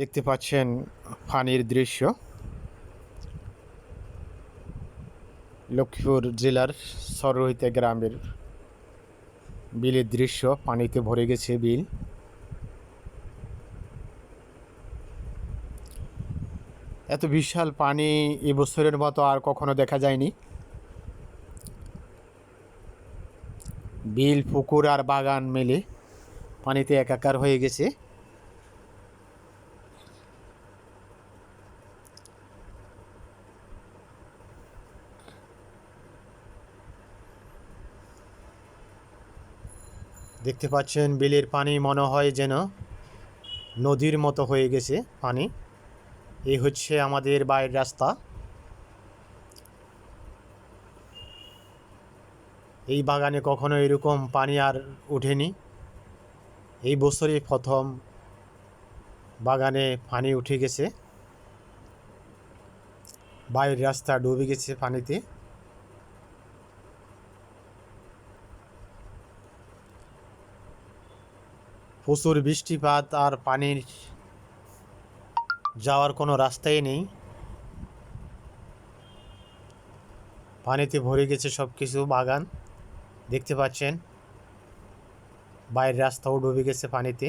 দেখতে পাচ্ছেন ফানির দৃশ্য। লক্ষ্মীপুর জেলার সরহিতে গ্রামের বিলের দৃশ্য, পানিতে ভরে গেছে বিল। এত বিশাল পানি এবছরের মতো আর কখনো দেখা যায়নি। বিল, পুকুর আর বাগান মেলে পানিতে একাকার হয়ে গেছে। দেখতে পাচ্ছেন বিলের পানি মনে হয় যেন নদীর মতো হয়ে গেছে পানি। এই হচ্ছে আমাদের বাইরের রাস্তা। এই বাগানে কখনো এরকম পানি আর ওঠেনি। এই বছরই প্রথম বাগানে পানি উঠে গেছে। বাইরের রাস্তা ডুবে গেছে পানিতে। প্রচুর বৃষ্টিপাত আর পানির যাওয়ার কোনো রাস্তাই নেই। পানিতে ভরে গেছে সব কিছু বাগান। দেখতে পাচ্ছেন, বাইরের রাস্তাও ডুবে গেছে পানিতে।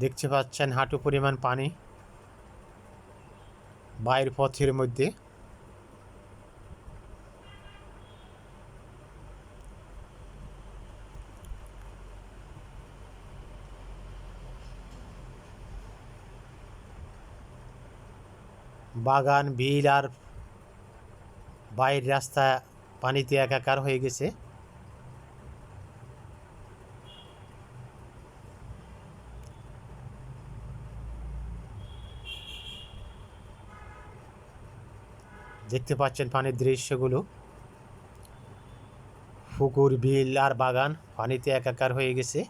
দেখতে পাচ্ছেন হাঁটু পরিমাণ পানি বাইর পথের মধ্যে। বাগান, বিল আর বাইর রাস্তা পানিতে একাকার হয়ে গেছে। দেখতে পাচ্ছেন পানির দৃশ্যগুলো। পুকুর, বিল আর বাগান পানিতে একাকার হয়ে গেছে।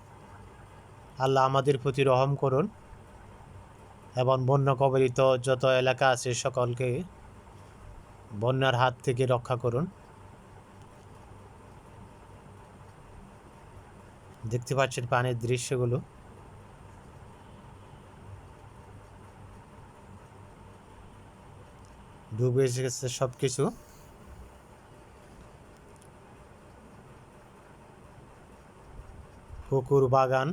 আল্লাহ আমাদের প্রতি রহম করুন এবং বন্য কবলিত যত এলাকা আছে সকলকে বন্যার হাত থেকে রক্ষা করুন। দেখতে পাচ্ছেন পানির দৃশ্যগুলো। ডুবে গেছে সব কিছু পুকুর বাগান।